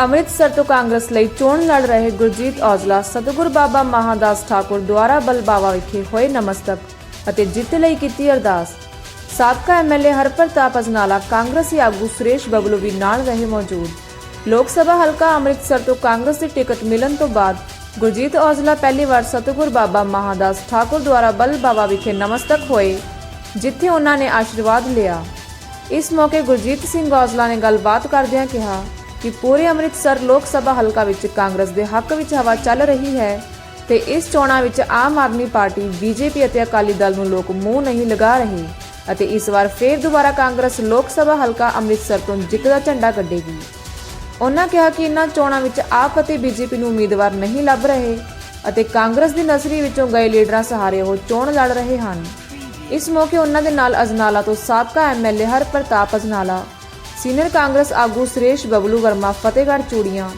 ਅੰਮ੍ਰਿਤਸਰ ਤੋਂ ਕਾਂਗਰਸ ਲਈ ਚੋਣ ਲੜ ਰਹੇ ਗੁਰਜੀਤ ਔਜਲਾ, ਸਤਿਗੁਰ ਬਾਬਾ ਮਹਾਦਾਸ ਠਾਕੁਰ ਦੁਆਰਾ ਬਲਬਾਵਾ ਵਿਖੇ ਹੋਏ ਨਮਸਤਕ ਅਤੇ ਜਿੱਤ ਲਈ ਕੀਤੀ ਅਰਦਾਸ। ਸਾਬਕਾ ਐਮਐਲਏ ਹਰਪ੍ਰਤਾਪ ਅਜਨਾਲਾ, ਕਾਂਗਰਸੀ ਆਗੂ ਸੁਰੇਸ਼ ਬਬਲੂ ਵੀ ਨਾਲ ਰਹੇ ਮੌਜੂਦ। ਲੋਕ ਸਭਾ ਹਲਕਾ ਅੰਮ੍ਰਿਤਸਰ ਤੋਂ ਕਾਂਗਰਸ ਦੀ ਟਿਕਟ ਮਿਲਣ ਤੋਂ ਬਾਅਦ ਗੁਰਜੀਤ ਔਜਲਾ ਪਹਿਲੀ ਵਾਰ ਸਤਿਗੁਰ ਬਾਬਾ ਮਹਾਦਾਸ ਠਾਕੁਰ ਦੁਆਰਾ ਬਲਬਾਵਾ ਵਿਖੇ ਨਮਸਤਕ ਹੋਏ, ਜਿੱਥੇ ਉਹਨਾਂ ਨੇ ਆਸ਼ੀਰਵਾਦ ਲਿਆ। ਇਸ ਮੌਕੇ ਗੁਰਜੀਤ ਸਿੰਘ ਔਜਲਾ ਨੇ ਗੱਲਬਾਤ ਕਰਦਿਆਂ ਕਿਹਾ ਕਿ ਪੂਰੇ ਅੰਮ੍ਰਿਤਸਰ ਲੋਕ ਸਭਾ ਹਲਕਾ ਵਿੱਚ ਕਾਂਗਰਸ ਦੇ ਹੱਕ ਵਿੱਚ ਹਵਾ ਚੱਲ ਰਹੀ ਹੈ ਤੇ ਇਸ ਚੋਣਾਂ ਵਿੱਚ ਆਮ ਆਦਮੀ ਪਾਰਟੀ, ਬੀਜੇਪੀ ਅਤੇ ਅਕਾਲੀ ਦਲ ਨੂੰ ਲੋਕ ਮੂੰਹ ਨਹੀਂ ਲਗਾ ਰਹੇ ਅਤੇ ਇਸ ਵਾਰ ਫੇਰ ਦੁਬਾਰਾ ਕਾਂਗਰਸ ਲੋਕ ਸਭਾ ਹਲਕਾ ਅੰਮ੍ਰਿਤਸਰ ਤੋਂ ਜਿੱਤ ਦਾ ਝੰਡਾ ਕੱਢੇਗੀ। ਉਹਨਾਂ ਕਿਹਾ ਕਿ ਇਨ੍ਹਾਂ ਚੋਣਾਂ ਵਿੱਚ ਆਪ ਅਤੇ ਬੀਜੇਪੀ ਨੂੰ ਉਮੀਦਵਾਰ ਨਹੀਂ ਲੱਭ ਰਹੇ ਅਤੇ ਕਾਂਗਰਸ ਦੀ ਨਸਰੀ ਵਿੱਚੋਂ ਗਏ ਲੀਡਰਾਂ ਸਹਾਰੇ ਉਹ ਚੋਣ ਲੜ ਰਹੇ ਹਨ। ਇਸ ਮੌਕੇ ਉਹਨਾਂ ਦੇ ਨਾਲ ਅਜਨਾਲਾ ਤੋਂ ਸਾਬਕਾ ਐਮਐਲਏ ਹਰਪ੍ਰਤਾਪ ਅਜਨਾਲਾ ਸੀਨੀਅਰ ਕਾਂਗਰਸ ਆਗੂ ਸੁਰੇਸ਼ ਬਬਲੂ ਵਰਮਾ, ਫਤਿਹਗੜ੍ਹ ਚੂੜੀਆਂ,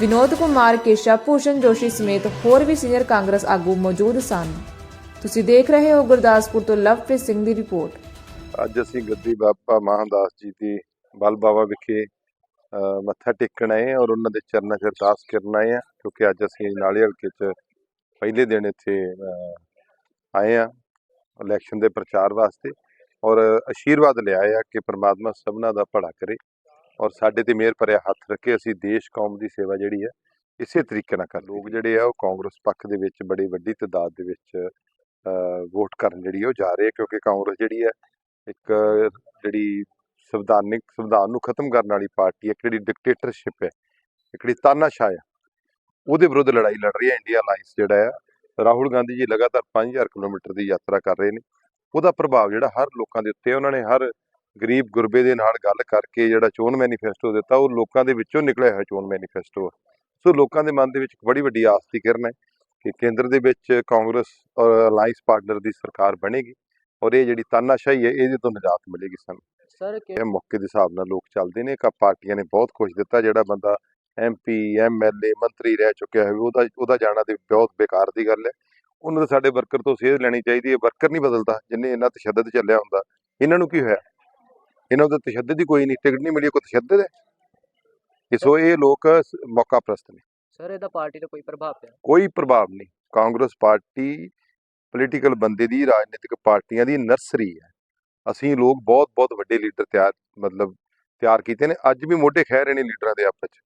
ਵਿਨੋਦ ਕੁਮਾਰ ਕੇਸ਼ਾ ਭੂਸ਼ਣ ਜੋਸ਼ੀ ਸਮੇਤ ਹੋਰ ਵੀ ਸੀਨੀਅਰ ਕਾਂਗਰਸ ਆਗੂ ਮੌਜੂਦ ਸਨ। ਤੁਸੀਂ ਦੇਖ ਰਹੇ ਹੋ ਗੁਰਦਾਸਪੁਰ ਤੋਂ ਲਵਪ੍ਰੀਤ ਸਿੰਘ ਦੀ ਰਿਪੋਰਟ। ਅੱਜ ਅਸੀਂ ਗੱਦੀ ਬਾਬਾ ਮਹਾਦਾਸ ਜੀ ਦੀ ਬਲ ਬਾਬਾ ਵਿਖੇ ਮੱਥਾ ਟੇਕਣ ਆਏ ਔਰ ਉਹਨਾਂ ਦੇ ਚਰਨਾਂ 'ਚ ਅਰਦਾਸ ਕਰਨ ਆਏ ਆ ਕਿਉਂਕਿ ਅੱਜ ਅਸੀਂ ਨਾਲੇ ਹਲਕੇ 'ਚ ਪਹਿਲੇ ਦਿਨ ਇੱਥੇ ਆਏ ਹਾਂ। ਇਲੈਕਸ਼ਨ ਦੇ ਪ੍ਰਚਾਰ ਵਾਸਤੇ। ਔਰ ਅਸ਼ੀਰਵਾਦ ਲਿਆ ਆ ਕਿ ਪ੍ਰਮਾਤਮਾ ਸਭਨਾ ਦਾ ਭਲਾ ਕਰੇ ਔਰ ਸਾਡੇ ਤੇ ਮਿਹਰ ਭਰਿਆ ਹੱਥ ਰੱਖੇ, ਅਸੀਂ ਦੇਸ਼, ਕੌਮ ਦੀ ਸੇਵਾ ਜਿਹੜੀ ਹੈ, ਇਸੇ ਤਰੀਕੇ ਨਾਲ ਕਰ ਲੋਕ ਜਿਹੜੇ ਆ, ਉਹ ਕਾਂਗਰਸ ਪੱਖ ਦੇ ਵਿੱਚ ਬੜੀ ਵੱਡੀ ਤਾਦਾਦ ਦੇ ਵਿੱਚ ਵੋਟ ਕਰਨ ਜਿਹੜੀ ਹੈ ਉਹ ਜਾ ਰਹੇ ਆ ਕਿਉਂਕਿ ਕਾਂਗਰਸ ਜਿਹੜੀ ਹੈ, ਇੱਕ ਜਿਹੜੀ ਸੰਵਿਧਾਨਿਕ, ਸੰਵਿਧਾਨ ਨੂੰ ਖਤਮ ਕਰਨ ਵਾਲੀ ਪਾਰਟੀ ਹੈ, ਇੱਕ ਜਿਹੜੀ ਡਿਕਟੇਟਰਸ਼ਿਪ ਹੈ, ਇੱਕ ਜਿਹੜੀ ਤਾਨਾਸ਼ਾਹ ਹੈ, ਉਹਦੇ ਵਿਰੁੱਧ ਲੜਾਈ ਲੜ ਰਹੀ ਹੈ। ਇੰਡੀਆ ਅਲਾਈਅੰਸ ਜਿਹੜਾ ਹੈ ਰਾਹੁਲ ਗਾਂਧੀ ਜੀ ਲਗਾਤਾਰ 5000 ਕਿਲੋਮੀਟਰ ਦੀ ਯਾਤਰਾ ਕਰ ਰਹੇ ਨੇ। ਉਹਦਾ ਪ੍ਰਭਾਵ ਜਿਹੜਾ ਹਰ ਲੋਕਾਂ ਦੇ ਉੱਤੇ। ਉਹਨਾਂ ਨੇ ਹਰ ਗਰੀਬ ਗੁਰਬੇ ਦੇ ਨਾਲ ਗੱਲ ਕਰਕੇ ਜਿਹੜਾ ਚੋਣ ਮੈਨੀਫੈਸਟੋ ਦਿੱਤਾ ਉਹ ਲੋਕਾਂ ਦੇ ਵਿੱਚੋਂ ਨਿਕਲਿਆ ਹੋਇਆ ਚੋਣ ਮੈਨੀਫੈਸਟੋ। ਸੋ ਲੋਕਾਂ ਦੇ ਮਨ ਦੇ ਵਿੱਚ ਇੱਕ ਬੜੀ ਵੱਡੀ ਆਸ ਦੀ ਕਿਰਨ ਹੈ ਕਿ ਕੇਂਦਰ ਦੇ ਵਿੱਚ ਕਾਂਗਰਸ ਔਰ ਅਲਾਈਅੰਸ ਪਾਰਟਨਰ ਦੀ ਸਰਕਾਰ ਬਣੇਗੀ ਔਰ ਇਹ ਜਿਹੜੀ ਤਾਨਾਸ਼ਾਹੀ ਹੈ ਇਹਦੇ ਤੋਂ ਨਿਜਾਤ ਮਿਲੇਗੀ ਸਾਨੂੰ। ਸਰ ਇਹ ਮੌਕੇ ਦੇ ਹਿਸਾਬ ਨਾਲ ਲੋਕ ਚੱਲਦੇ ਨੇ। ਕਾ ਪਾਰਟੀਆਂ ਨੇ ਬਹੁਤ ਕੁਝ ਦਿੱਤਾ। ਜਿਹੜਾ ਬੰਦਾ ਐਮਪੀ ਐਮਐਲਏ ਮੰਤਰੀ ਰਹਿ ਚੁੱਕਿਆ ਹੈ ਉਹਦਾ ਉਹਦਾ ਜਾਣਾ ਤੇ ਬਹੁਤ ਬੇਕਾਰ ਦੀ ਗੱਲ ਹੈ। ਉਹਨਾਂ ਦੇ ਸਾਡੇ ਵਰਕਰ ਤੋਂ ਸੇਧ ਲੈਣੀ ਚਾਹੀਦੀ ਹੈ। ਵਰਕਰ ਨਹੀਂ ਬਦਲਦਾ ਜਿੰਨੇ ਇੰਨਾ ਤਸ਼ੱਦਦ ਚੱਲਿਆ ਹੁੰਦਾ। ਇਹਨਾਂ ਨੂੰ ਕੀ ਹੋਇਆ? ਇਹਨਾਂ ਦਾ ਤਸ਼ੱਦਦ ਹੀ ਕੋਈ ਨਹੀਂ ਟਿਕਟ ਨਹੀਂ ਮਿਲੀ ਕੋਈ ਤਸ਼ੱਦਦ ਹੈ? ਇਹ ਸੋ ਇਹ ਲੋਕ ਮੌਕਾ ਪ੍ਰਸਤ ਨੇ। ਸਰ ਇਹਦਾ ਪਾਰਟੀ ਤੇ ਕੋਈ ਪ੍ਰਭਾਵ ਪਿਆ? ਕੋਈ ਪ੍ਰਭਾਵ ਨਹੀਂ। ਕਾਂਗਰਸ ਪਾਰਟੀ ਪੋਲੀਟੀਕਲ ਬੰਦੇ ਦੀ ਰਾਜਨੀਤਿਕ ਪਾਰਟੀਆਂ ਦੀ ਨਰਸਰੀ ਹੈ। ਅਸੀਂ ਲੋਕ ਬਹੁਤ ਬਹੁਤ ਵੱਡੇ ਲੀਡਰ ਤਿਆਰ ਮਤਲਬ ਤਿਆਰ ਕੀਤੇ ਨੇ। ਅੱਜ ਵੀ ਮੋਢੇ ਖਹਿ ਰਹੇ ਨੇ ਲੀਡਰਾਂ ਦੇ ਆਪਸ ਚ।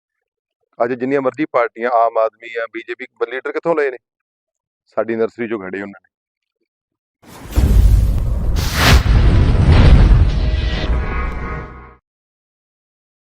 ਅੱਜ ਜਿੰਨੀਆਂ ਮਰਜ਼ੀ ਪਾਰਟੀਆਂ ਆਮ ਆਦਮੀ ਆ ਬੀਜੇਪੀ ਲੀਡਰ ਕਿੱਥੋਂ ਲਏ ਨੇ? ਸਾਡੀ ਨਰਸਰੀ ਚੋਂ ਖੜੇ ਉਹਨਾਂ ਨੇ।